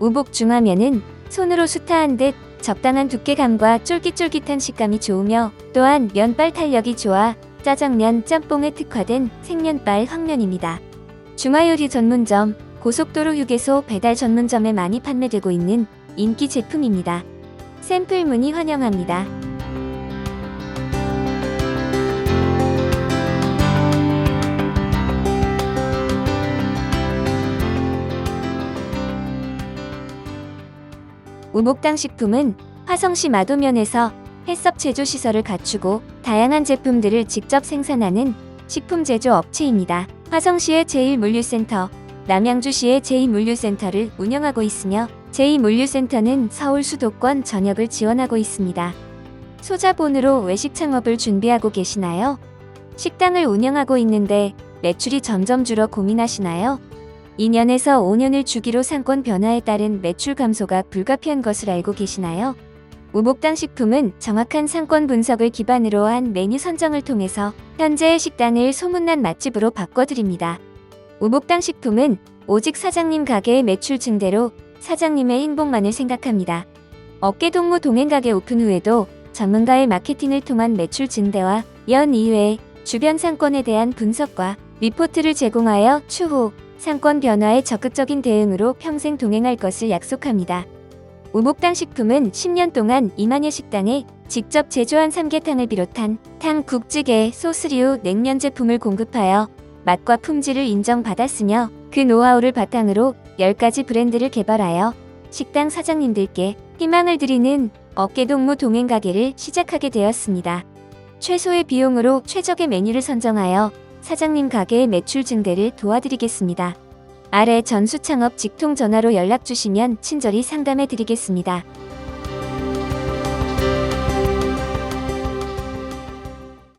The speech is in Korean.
우복 중화면은 손으로 수타한 듯 적당한 두께감과 쫄깃쫄깃한 식감이 좋으며 또한 면발 탄력이 좋아 짜장면, 짬뽕에 특화된 생면발 황면입니다. 중화요리 전문점, 고속도로 휴게소 배달 전문점에 많이 판매되고 있는 인기 제품입니다. 샘플 문의 환영합니다. 우복당 식품은 화성시 마도면에서 햇섭 제조 시설을 갖추고 다양한 제품들을 직접 생산하는 식품 제조 업체입니다. 화성시의 제1물류센터, 남양주시의 제2물류센터를 운영하고 있으며 제2물류센터는 서울 수도권 전역을 지원하고 있습니다. 소자본으로 외식 창업을 준비하고 계시나요? 식당을 운영하고 있는데 매출이 점점 줄어 고민하시나요? 2년에서 5년을 주기로 상권 변화에 따른 매출 감소가 불가피한 것을 알고 계시나요? 우복당 식품은 정확한 상권 분석을 기반으로 한 메뉴 선정을 통해서 현재의 식당을 소문난 맛집으로 바꿔드립니다. 우복당 식품은 오직 사장님 가게의 매출 증대로 사장님의 행복만을 생각합니다. 어깨동무 동행가게 오픈 후에도 전문가의 마케팅을 통한 매출 증대와 연 이외에 주변 상권에 대한 분석과 리포트를 제공하여 추후 상권 변화에 적극적인 대응으로 평생 동행할 것을 약속합니다. 우복당 식품은 10년 동안 이만여 식당에 직접 제조한 삼계탕을 비롯한 탕, 국찌개, 소스류, 냉면 제품을 공급하여 맛과 품질을 인정받았으며 그 노하우를 바탕으로 10가지 브랜드를 개발하여 식당 사장님들께 희망을 드리는 어깨동무 동행 가게를 시작하게 되었습니다. 최소의 비용으로 최적의 메뉴를 선정하여 사장님 가게의 매출 증대를 도와드리겠습니다. 아래 전수 창업 직통 전화로 연락 주시면 친절히 상담해 드리겠습니다.